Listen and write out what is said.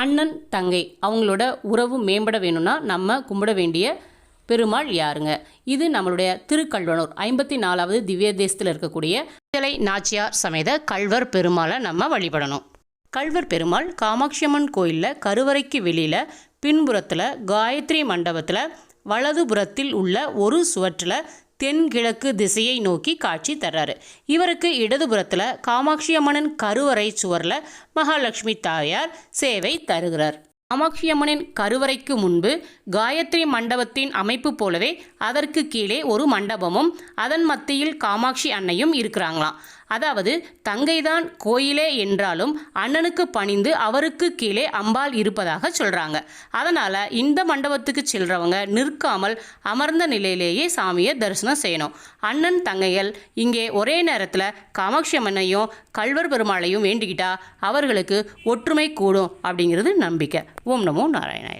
அண்ணன் தங்கை அவங்களோட உறவு மேம்பட வேணும்னா நம்ம கும்பிட வேண்டிய பெருமாள் யாருங்க? இது நம்மளுடைய திருக்கல்வனூர் ஐம்பத்தி நாலாவது திவ்ய தேசத்தில் இருக்கக்கூடிய சிலை நாச்சியார் சமேத கல்வர் பெருமாளை நம்ம வழிபடணும். கல்வர் பெருமாள் காமாட்சியம்மன் கோயிலில் கருவறைக்கு வெளியில் பின்புறத்தில் காயத்ரி மண்டபத்தில் வலதுபுறத்தில் உள்ள ஒரு சுவற்றில் தென்கிழக்கு திசையை நோக்கி காட்சி தர்றாரு. இவருக்கு இடதுபுறத்தில் காமாட்சி அம்மனின் கருவறை சுவரில் மகாலட்சுமி தாயார் சேவை தருகிறார். காமாட்சி அம்மனின் கருவறைக்கு முன்பு காயத்ரி மண்டபத்தின் அமைப்பு போலவே அதற்கு கீழே ஒரு மண்டபமும் அதன் மத்தியில் காமாட்சி அன்னையும் இருக்கிறாங்களாம். அதாவது தங்கைதான் கோயிலே என்றாலும் அண்ணனுக்கு பணிந்து அவருக்கு கீழே அம்பாள் இருப்பதாக சொல்கிறாங்க அதனால் இந்த மண்டபத்துக்கு செல்றவங்க நிற்காமல் அமர்ந்த நிலையிலேயே சாமியை தரிசனம் செய்யணும். அண்ணன் தங்கைகள் இங்கே ஒரே நேரத்தில் காமாட்சி அம்மனையும் கல்வர் பெருமாளையும் வேண்டிக்கிட்டா அவர்களுக்கு ஒற்றுமை கூடும் அப்படிங்கிறது நம்பிக்கை. ஓம் நமோ நாராயணாய.